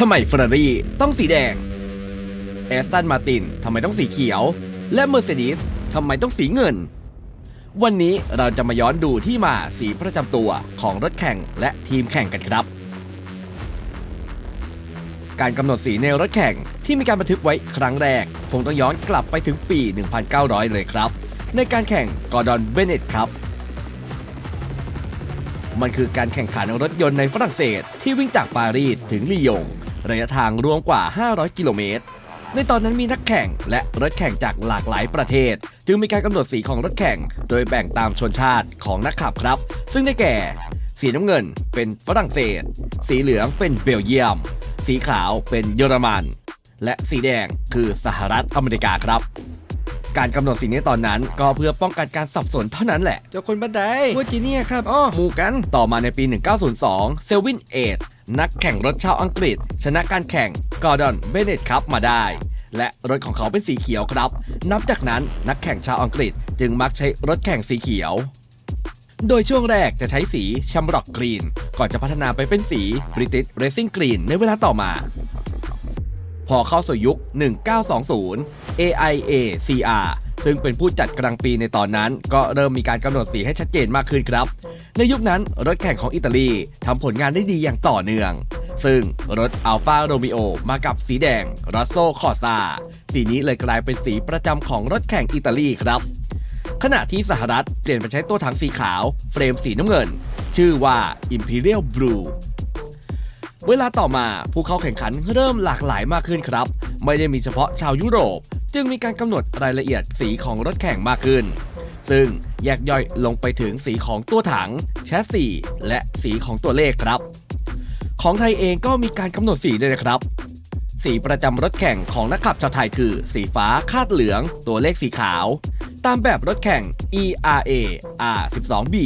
ทำไมเฟอร์รารี่ต้องสีแดงแอสตันมาตินทำไมต้องสีเขียว และเมอร์เซเดสทำไมต้องสีเงิน วันนี้เราจะมาย้อนดูที่มาสีประจำตัวของรถแข่งและทีมแข่งกันครับ การกำหนดสีในรถแข่งที่มีการบันทึกไว้ครั้งแรก คงต้องย้อนกลับไปถึงปี 1900 เลยครับ ในการแข่งกอร์ดอนเบเนตครับมันคือการแข่งขันรถยนต์ในฝรั่งเศสที่วิ่งจากปารีสถึงลียง ระยะทางรวมกว่า 500 กิโลเมตร ในตอนนั้นมีนักแข่งและรถแข่งจากหลากหลายประเทศ จึงมีการกำหนดสีของรถแข่ง โดยแบ่งตามชนชาติของนักขับครับ ซึ่งได้แก่ สีน้ำเงินเป็นฝรั่งเศส สีเหลืองเป็นเบลเยียม สีขาวเป็นเยอรมัน และสีแดงคือสหรัฐอเมริกาครับ การกำหนดสีในตอนนั้นก็เพื่อป้องกันการสับสนเท่านั้นแหละ เจ้าคนบันไดเวอร์จิเนียครับอ๋อหมู่กัน ต่อมาในปี 1902 เซลวินเอด นักแข่งรถชาวอังกฤษ ชนะการแข่งกอร์ดอนเบเนตครับมาได้ และรถของเขาเป็นสีเขียวครับ นับจากนั้นนักแข่งชาวอังกฤษจึงมักใช้รถแข่งสีเขียว โดยช่วงแรกจะใช้สีชัมร็อกกรีน ก่อนจะพัฒนาไปเป็นสี British Racing Green ในเวลาต่อมาพอเข้าสู่ยุค 1920 AIA CR ซึ่งเป็นผู้จัดกลางปีในตอนนั้น ก็เริ่มมีการกำหนดสีให้ชัดเจนมากขึ้นครับ ในยุคนั้นรถแข่งของอิตาลีทำผลงานได้ดีอย่างต่อเนื่อง ซึ่งรถอัลฟาโรมิโอมากับสีแดงรัสโซคอซาสีนี้เลยกลายเป็นสีประจำของรถแข่งอิตาลีครับ ขณะที่สหรัฐเปลี่ยนไปใช้ตัวถังสีขาว เฟรมสีน้ำเงิน ชื่อว่า Imperial Blue เวลาต่อมาผู้เข้าแข่งขันเริ่มหลากหลายมากขึ้นครับ ไม่ได้มีเฉพาะชาวยุโรป จึงมีการกำหนดรายละเอียดสีของรถแข่งมากขึ้น ซึ่งแยกย่อยลงไปถึงสีของตัวถัง แชสซีและสีของตัวเลขครับ ของไทยเองก็มีการกำหนดสีด้วยนะครับ สีประจำรถแข่งของนักขับชาวไทยคือ สีฟ้าคาดเหลือง ตัวเลขสีขาว ตามแบบรถแข่ง ERA R12B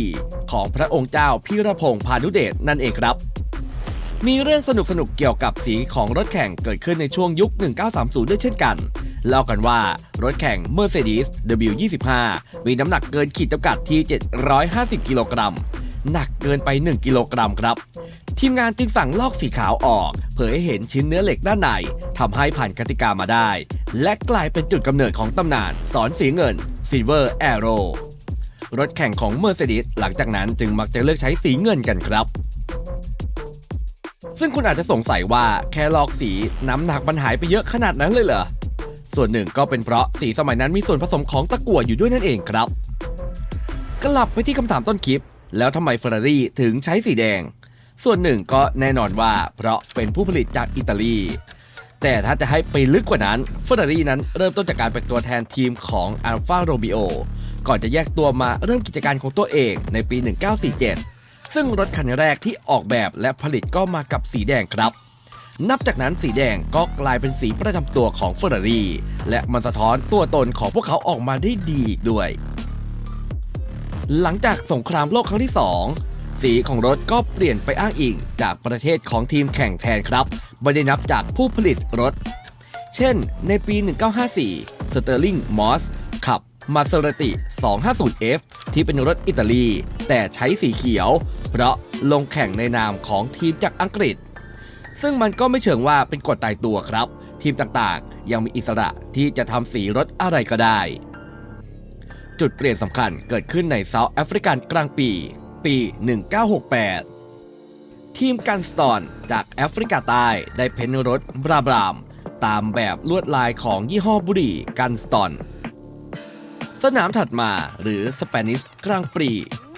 ของพระองค์เจ้าพิรพงษ์พานุเดชนั่นเองครับมีเรื่องสนุกสนุกๆเกี่ยวกับสีของรถแข่งเกิดขึ้นในช่วงยุค 1930 ด้วยเช่นกัน เล่ากันว่ารถแข่ง Mercedes W25 มีน้ำหนักเกินขีดจำกัดที่ 750 กิโลกรัมหนักเกินไป 1 กิโลกรัมครับ ทีมงานจึงสั่งลอกสีขาวออก เผยให้เห็นชิ้นเนื้อเหล็กด้านในทำให้ผ่านกติกามาได้ และกลายเป็นจุดกำเนิดของตำนานสอนสีเงิน Silver Arrow รถแข่งของ Mercedes หลังจากนั้นจึงมักจะเลือกใช้สีเงินกันครับ ซึ่งคุณอาจจะสงสัยว่าแค่ลอกสีน้ำหนักมันหายไปเยอะขนาดนั้นเลยเหรอ ส่วนหนึ่งก็เป็นเพราะสีสมัยนั้นมีส่วนผสมของตะกั่วอยู่ด้วยนั่นเองครับ กลับไปที่คำถามต้นคลิป แล้วทำไมเฟอร์รารี่ถึงใช้สีแดง ส่วนหนึ่งก็แน่นอนว่าเพราะเป็นผู้ผลิตจากอิตาลี แต่ถ้าจะให้ไปลึกกว่านั้นเฟอร์รารี่นั้นเริ่มต้นจากการเป็นตัวแทนทีมของ Alfa Romeo ก่อนจะแยกตัวมาเริ่มกิจการของตัวเองในปี 1947 ซึ่งรถคันแรกที่ออกแบบและผลิตก็มากับสีแดงครับ นับจากนั้นสีแดงก็กลายเป็นสีประจำตัวของเฟอร์รารี่และมันสะท้อนตัวตนของพวกเขาออกมาได้ดีอีกด้วย หลังจากสงครามโลกครั้งที่ 2 สีของรถก็เปลี่ยนไปอ้างอิงจากประเทศของทีมแข่งแทนครับ ไม่ได้นับจากผู้ผลิตรถ เช่น ในปี 1954 สเตอร์ลิงมอสขับมาเซราติ 250F ที่เป็นรถอิตาลี แต่ใช้สีเขียว เพราะลงแข่งในนามของทีมจากอังกฤษ ซึ่งมันก็ไม่เชิงว่าเป็นกฎตายตัวครับ ทีมต่างๆ ยังมีอิสระที่จะทำสีรถอะไรก็ได้ จุดเปลี่ยนสำคัญเกิดขึ้นในเซาท์แอฟริกันกลางปี ปี 1968 ทีมกันสตอนจากแอฟริกาใต้ได้เพ้นรถบราบรามตามแบบลวดลายของยี่ห้อบุรีกันสตอน สนามถัดมาหรือสเปนิชกลางปี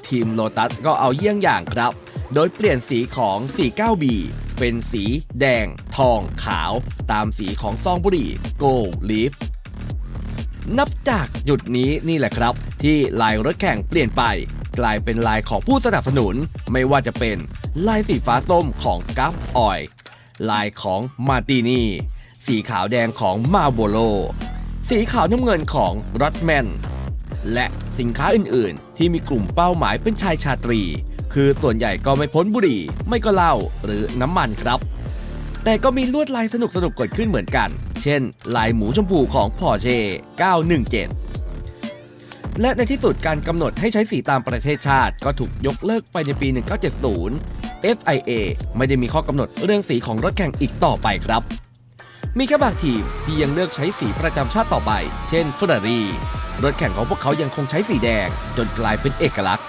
ทีมโลตัสก็เอาเยี่ยงอย่างครับ โดยเปลี่ยนสีของ 49B เป็นสีแดง ทองขาว ตามสีของซองบุหรี่ โกลลีฟนับจากจุดนี้นี่แหละครับ ที่ลายรถแข่งเปลี่ยนไป กลายเป็นลายของผู้สนับสนุน ไม่ว่าจะเป็นลายสีฟ้าส้มของกัฟออย ลายของมาตินีสีขาวแดงของมาโบโล สีขาวน้ำเงินของรอดแมนและสินค้าอื่นๆ ที่มีกลุ่มเป้าหมายเป็นชายชาตรี คือส่วนใหญ่ก็ไม่พ้นบุหรี่ ไม่ก็เหล้าหรือน้ำมันครับ แต่ก็มีลวดลายสนุกๆเกิดขึ้นเหมือนกัน เช่น ลายหมูชมพูของ Porsche 917 และในที่สุดการกำหนดให้ใช้สีตามประเทศชาติ ก็ถูกยกเลิกไปในปี 1970 FIA ไม่ได้มีข้อกำหนดเรื่องสีของรถแข่งอีกต่อไปครับ มีแค่บางทีมที่ยังเลือกใช้สีประจำชาติต่อไป เช่น f e r r a r i รถแข่งของพวกเขายังคงใช้สีแดง จนกลายเป็นเอกลักษณ์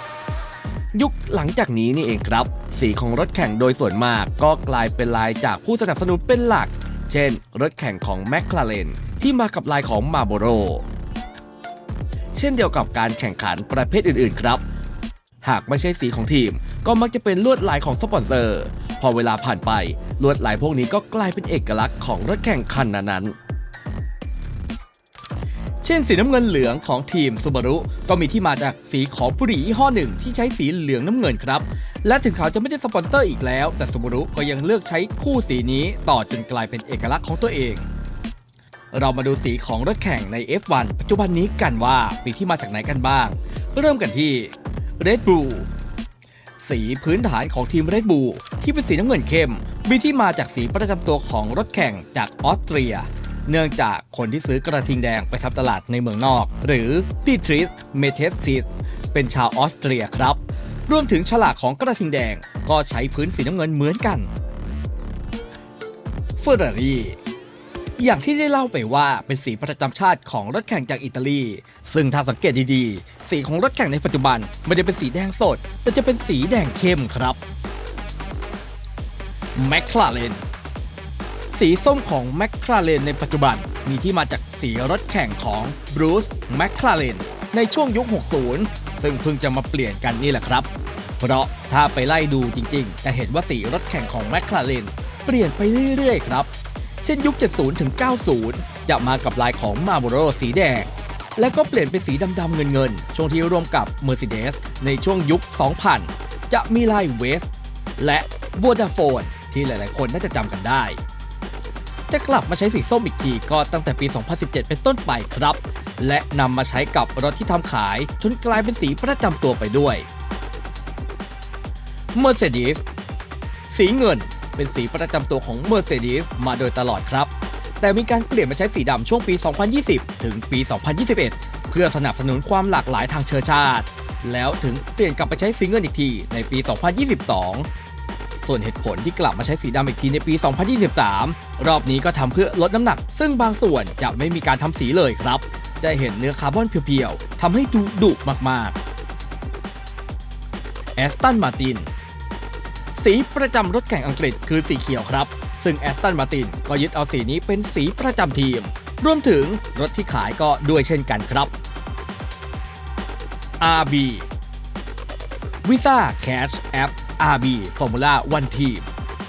ยุคหลังจากนี้นี่เองครับ สีของรถแข่งโดยส่วนมากก็กลายเป็นลายจากผู้สนับสนุนเป็นหลัก เช่น รถแข่งของ McLaren ที่มากับลายของ Marlboro เช่นเดียวกับการแข่งขันประเภทอื่นๆครับ หากไม่ใช่สีของทีมก็มักจะเป็นลวดลายของสปอนเซอร์ พอเวลาผ่านไปลวดลายพวกนี้ก็กลายเป็นเอกลักษณ์ของรถแข่งคันนั้นๆ เช่นสีน้ำเงินเหลืองของทีมซูบารุก็มีที่มาจากสีของบุหรี่ยี่ห้อหนึ่งที่ใช้สีเหลืองน้ำเงินครับ และถึงเขาจะไม่ได้สปอนเซอร์อีกแล้ว แต่ซูบารุก็ยังเลือกใช้คู่สีนี้ต่อจนกลายเป็นเอกลักษณ์ของตัวเอง เรามาดูสีของรถแข่งใน F1 ปัจจุบันนี้กันว่ามีที่มาจากไหนกันบ้าง เริ่มกันที่ Red Bull สีพื้นฐานของทีม Red Bull ที่เป็นสีน้ำเงินเข้ม มีที่มาจากสีประจำตัวของรถแข่งจากออสเตรีย เนื่องจากคนที่ซื้อกระทิงแดงไปทำตลาดในเมืองนอก หรือติทริสเมเทสซิสเป็นชาวออสเตรียครับ รวมถึงฉลากของกระทิงแดงก็ใช้พื้นสีน้ำเงินเหมือนกันเฟอร์รารี่อย่างที่ได้เล่าไปว่าเป็นสีประจำชาติของรถแข่งจากอิตาลี ซึ่งถ้าสังเกตดีๆ สีของรถแข่งในปัจจุบันไม่ได้เป็นสีแดงสด แต่จะเป็นสีแดงเข้มครับแมคลาเรน สีส้มของแมคลาเรนในปัจจุบัน มีที่มาจากสีรถแข่งของบรูซแมคลาเรนในช่วงยุค 60 ซึ่งเพิ่งจะมาเปลี่ยนกันนี่แหละครับ เพราะถ้าไปไล่ดูจริงๆ จะเห็นว่าสีรถแข่งของแมคลาเรนเปลี่ยนไปเรื่อยๆครับ เช่นยุค 70 ถึง 90 จะมากับลายของ Marlboro สีแดง แล้วก็เปลี่ยนเป็นสีดำๆเงินๆ ช่วงที่ร่วมกับ Mercedes ในช่วงยุค 2000 จะมีลาย West และ Vodafone ที่หลายๆ คนน่าจะจำกันได้ จะกลับมาใช้สีส้มอีกทีก็ตั้งแต่ปี 2017 เป็นต้นไปครับ และนำมาใช้กับรถที่ทำขายจนกลายเป็นสีประจำตัวไปด้วย Mercedes สีเงินเป็นสีประจำตัวของ Mercedes มาโดยตลอดครับ แต่มีการเปลี่ยนมาใช้สีดำช่วงปี 2020 ถึงปี 2021 เพื่อสนับสนุนความหลากหลายทางเชื้อชาติ แล้วถึงเปลี่ยนกลับไปใช้สีเงินอีกทีในปี 2022 ส่วนเหตุผลที่กลับมาใช้สีดำอีกทีในปี 2023 รอบนี้ก็ทำเพื่อลดน้ำหนัก ซึ่งบางส่วนจะไม่มีการทำสีเลยครับ จะเห็นเนื้อคาร์บอนเพียวๆทำให้ดูดุมากๆแอสตันมาตินสีประจำรถแข่งอังกฤษคือสีเขียวครับ ซึ่งแอสตันมาตินก็ยึดเอาสีนี้เป็นสีประจำทีม รวมถึงรถที่ขายก็ด้วยเช่นกันครับ RB Visa Cash App RB Formula One Team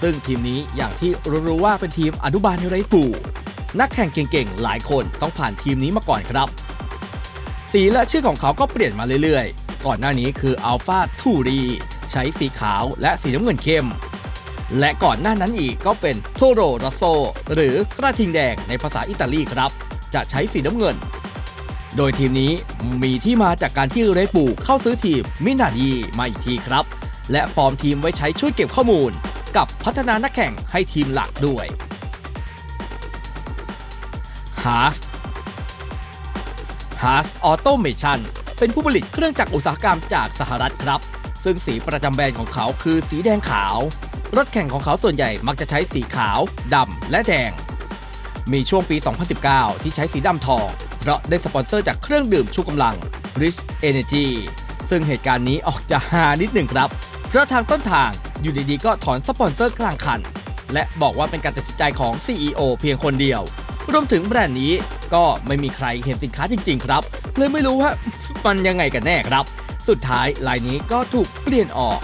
ซึ่งทีมนี้อย่างที่รู้ๆว่าเป็นทีมอนุบาลในไรปูนักแข่งเก่งๆ หลายคนต้องผ่านทีมนี้มาก่อนครับ สีและชื่อของเขาก็เปลี่ยนมาเรื่อยๆ ก่อนหน้านี้คือ Alpha t u r i ใช้สีขาวและสีน้ำเงินเข้ม และก่อนหน้านั้นอีกก็เป็นโทโรรัสโซหรือกระทิงแดงในภาษาอิตาลีครับ จะใช้สีน้ำเงิน โดยทีมนี้มีที่มาจากการที่เรดบูเข้าซื้อทีมมินาดีมาอีกทีครับ และฟอร์มทีมไว้ใช้ช่วยเก็บข้อมูล กับพัฒนานักแข่งให้ทีมหลักด้วย h a s h a s Automation เป็นผู้ผลิตเครื่องจักรอุตสาหกรรมจากสหรัฐครับ ซึ่งสีประจำแบรนด์ของเขาคือสีแดงขาว รถแข่งของเขาส่วนใหญ่มักจะใช้สีขาวดำและแดง มีช่วงปี 2019 ที่ใช้สีดำทอง เพราะได้สปอนเซอร์จากเครื่องดื่มชูกำลัง Rich Energy ซึ่งเหตุการณ์นี้ออกจะฮานิดหนึ่งครับ เพราะทางต้นทางอยู่ดีๆ ก็ถอนสปอนเซอร์กลางคัน และบอกว่าเป็นการตัดสินใจของ CEO เพียงคนเดียว รวมถึงแบรนด์นี้ก็ไม่มีใครเห็นสินค้าจริง ๆ ครับเลยไม่รู้ว่ามันยังไงกันแน่ครับ สุดท้ายลายนี้ก็ถูกเปลี่ยนออก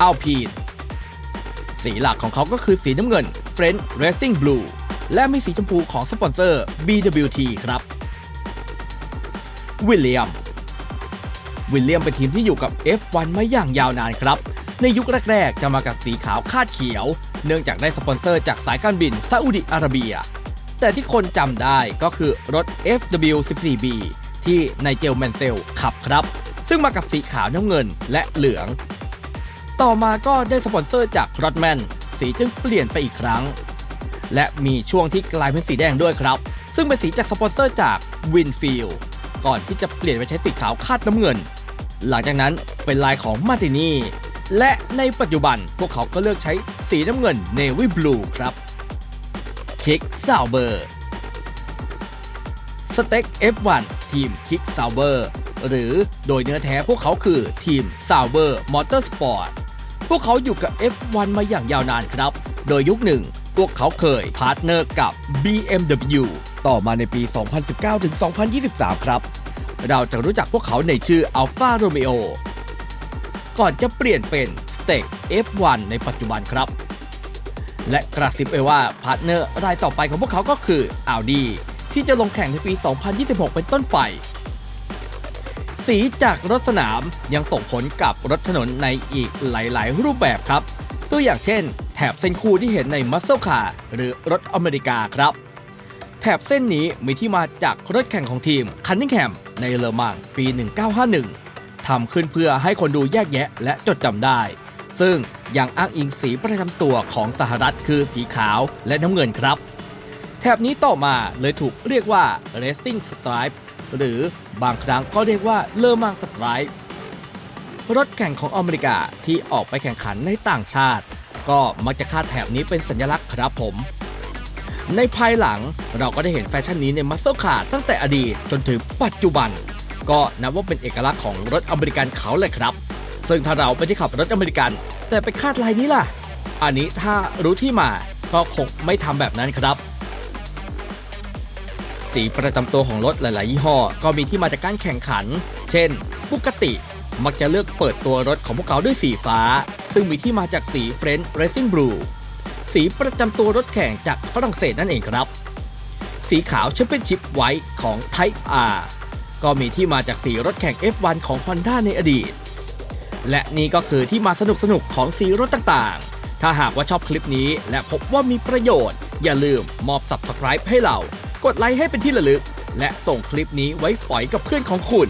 อัลพีนสีหลักของเขาก็คือสีน้ำเงิน French Racing Blue และมีสีชมพูของสปอนเซอร์ BWT ครับ วิลเลียม วิลเลียมเป็นทีมที่อยู่กับ F1 มาอย่างยาวนานครับ ในยุคแรกๆ จะมากับสีขาวคาดเขียว เนื่องจากได้สปอนเซอร์จากสายการบินซาอุดิอาระเบีย แต่ที่คนจำได้ก็คือรถ FW14B ที่ไนเจลแมนเซลขับครับ ซึ่งมากับสีขาวน้ำเงินและเหลือง ต่อมาก็ได้สปอนเซอร์จากรถแมนสีจึงเปลี่ยนไปอีกครั้ง และมีช่วงที่กลายเป็นสีแดงด้วยครับ ซึ่งเป็นสีจากสปอนเซอร์จากวินฟิลก่อนที่จะเปลี่ยนไปใช้สีขาวคาดน้ำเงิน หลังจากนั้นเป็นลายของมาตินีและในปัจจุบันพวกเขาก็เลือกใช้สีน้ำเงิน Navy Blue ครับ Kick Sauber สเต็ก F1 ทีม Kick Sauber หรือโดยเนื้อแท้พวกเขาคือทีม Sauber Motorsport พวกเขาอยู่กับ F1 มาอย่างยาวนานครับ โดยยุคหนึ่ง พวกเขาเคยพาร์ทเนอร์กับ BMW ต่อมาในปี 2019-2023 ครับ เราจะรู้จักพวกเขาในชื่อ Alfa Romeo ก่อนจะเปลี่ยนเป็น Steak F1 ในปัจจุบันครับ และกระซิบไปว่าพาร์ทเนอร์รายต่อไปของพวกเขาก็คือ Audi ที่จะลงแข่งในปี 2026 เป็นต้นไป สีจากรถสนามยังส่งผลกับรถถนนในอีกหลาย ๆ รูปแบบครับ ตัวอย่างเช่น แถบเส้นคู่ที่เห็นในมัสเซ c คาร์หรือรถอเมริกาครับ แถบเส้นนี้มีที่มาจากรถแข่งของทีมคันนิงแฮมในเลอมังปี 1951 ทำขึ้นเพื่อให้คนดูแยกแยะและจดจำได้ ซึ่งยังอ้างอิงสีประจำตัวของสหรัฐคือสีขาวและน้ำเงินครับ แถบนี้ต่อมาเลยถูกเรียกว่า Racing Stripe หรือบางครั้งก็เรียกว่าเลอมังสไตรป์รถแข่งของอเมริกาที่ออกไปแข่งขันในต่างชาติ ก็มักจะคาดแถบนี้เป็นสัญลักษณ์ครับผม ในภายหลังเราก็ได้เห็นแฟชั่นนี้ในมัสเซ c คาร์ตั้งแต่อดีตจนถึงปัจจุบัน ก็นับว่าเป็นเอกลักษณ์ของรถอเมริกันเขาเลยครับ ซึ่งถ้าเราไม่ได้ขับรถอเมริกัน แต่ไปคาดลายนี้ล่ะ อันนี้ถ้ารู้ที่มาก็คงไม่ทำแบบนั้นครับ สีประจำตัวของรถหลาย ๆ ยี่ห้อ ก็มีที่มาจากการแข่งขัน เช่นปกติมักจะเลือกเปิดตัวรถของพวกเขาด้วยสีฟ้า ซึ่งมีที่มาจากสี French Racing Blue สีประจำตัวรถแข่งจากฝรั่งเศสนั่นเองครับ สีขาว Championship White ของ Type R ก็มีที่มาจากสีรถแข่ง F1 ของ Honda ในอดีต และนี่ก็คือที่มาสนุกๆของสีรถต่างๆ ถ้าหากว่าชอบคลิปนี้และพบว่ามีประโยชน์ อย่าลืมมอบ Subscribe ให้เรา กดไลค์ให้เป็นที่ระลึก และส่งคลิปนี้ไว้ฝอยกับเพื่อนของคุณ